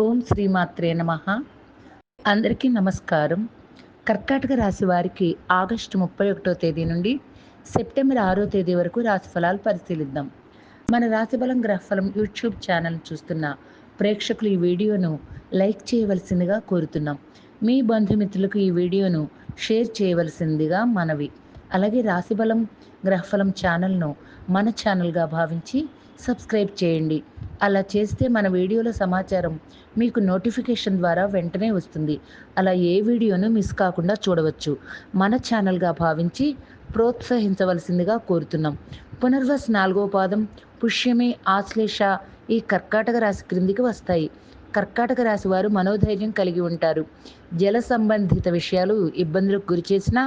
ఓం శ్రీమాత్రే నమ. అందరికీ నమస్కారం. కర్కాటక రాశి వారికి ఆగస్టు ముప్పై ఒకటో తేదీ నుండి సెప్టెంబర్ ఆరో తేదీ వరకు రాశి ఫలాలు పరిశీలిద్దాం. మన రాశిఫలం గ్రహఫలం యూట్యూబ్ ఛానల్ చూస్తున్న ప్రేక్షకులు ఈ వీడియోను లైక్ చేయవలసిందిగా కోరుతున్నాం. మీ బంధుమిత్రులకు ఈ వీడియోను షేర్ చేయవలసిందిగా మనవి. అలాగే రాశిఫలం గ్రహఫలం ఛానల్ను మన ఛానల్గా భావించి సబ్స్క్రైబ్ చేయండి. అలా చేస్తే మన వీడియోల సమాచారం మీకు నోటిఫికేషన్ ద్వారా వెంటనే వస్తుంది. అలా ఏ వీడియోను మిస్ కాకుండా చూడవచ్చు. మన ఛానల్గా భావించి ప్రోత్సహించవలసిందిగా కోరుతున్నాం. పునర్వస్ నాలుగో పాదం పుష్యమే ఆశ్లేష ఈ కర్కాటక రాశి క్రిందికి వస్తాయి. కర్కాటక రాశి వారు మనోధైర్యం కలిగి ఉంటారు. జల సంబంధిత విషయాలు ఇబ్బందులకు గురి చేసినా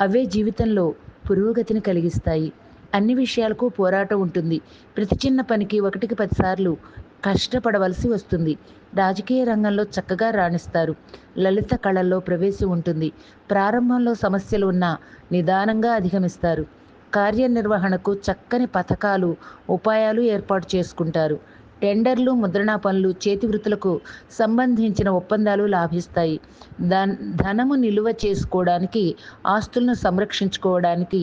అవే జీవితంలో పురోగతిని కలిగిస్తాయి. అన్ని విషయాలకు పోరాటం ఉంటుంది. ప్రతి చిన్న పనికి ఒకటికి పదిసార్లు కష్టపడవలసి వస్తుంది. రాజకీయ రంగంలో చక్కగా రాణిస్తారు. లలిత కళల్లో ప్రవేశం ఉంటుంది. ప్రారంభంలో సమస్యలు ఉన్నా నిదానంగా అధిగమిస్తారు. కార్యనిర్వహణకు చక్కని పథకాలు ఉపాయాలు ఏర్పాటు చేసుకుంటారు. టెండర్లు ముద్రణా పనులు చేతి వృత్తులకు సంబంధించిన ఒప్పందాలు లాభిస్తాయి. ధనము నిలువ చేసుకోవడానికి ఆస్తులను సంరక్షించుకోవడానికి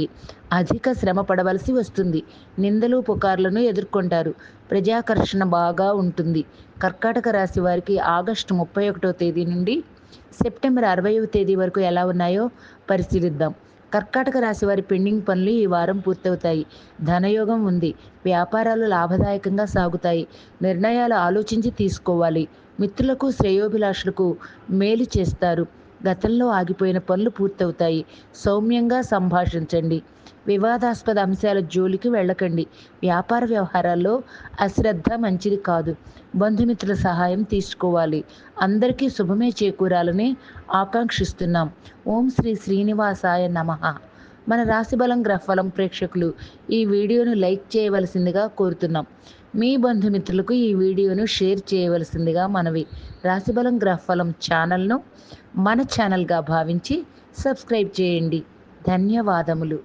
అధిక శ్రమ పడవలసి వస్తుంది. నిందలు పుకార్లను ఎదుర్కొంటారు. ప్రజాకర్షణ బాగా ఉంటుంది. కర్కాటక రాశి వారికి ఆగస్టు ముప్పై ఒకటో తేదీ నుండి సెప్టెంబర్ అరవయవ తేదీ వరకు ఎలా ఉన్నాయో పరిశీలిద్దాం. కర్కాటక రాశి వారి పెండింగ్ పనులు ఈ వారం పూర్తవుతాయి. ధనయోగం ఉంది. వ్యాపారాలు లాభదాయకంగా సాగుతాయి. నిర్ణయాలు ఆలోచించి తీసుకోవాలి. మిత్రులకు శ్రేయోభిలాషులకు మేలు చేస్తారు. గతంలో ఆగిపోయిన పనులు పూర్తవుతాయి. సౌమ్యంగా సంభాషించండి. వివాదాస్పద అంశాల జోలికి వెళ్ళకండి. వ్యాపార వ్యవహారాల్లో అశ్రద్ధ మంచిది కాదు. బంధుమిత్రుల సహాయం తీసుకోవాలి. అందరికీ శుభమే చేకూరాలని ఆకాంక్షిస్తున్నాం. ఓం శ్రీ శ్రీనివాసాయ నమ. మన రాశిబలం గ్రహఫలం ప్రేక్షకులు ఈ వీడియోను లైక్ చేయవలసిందిగా కోరుతున్నాం. మీ బంధుమిత్రులకు ఈ వీడియోను షేర్ చేయవలసిందిగా మనవి. రాశిబలం గ్రహఫలం ఛానల్ను మన ఛానల్గా భావించి సబ్స్క్రైబ్ చేయండి. ధన్యవాదములు.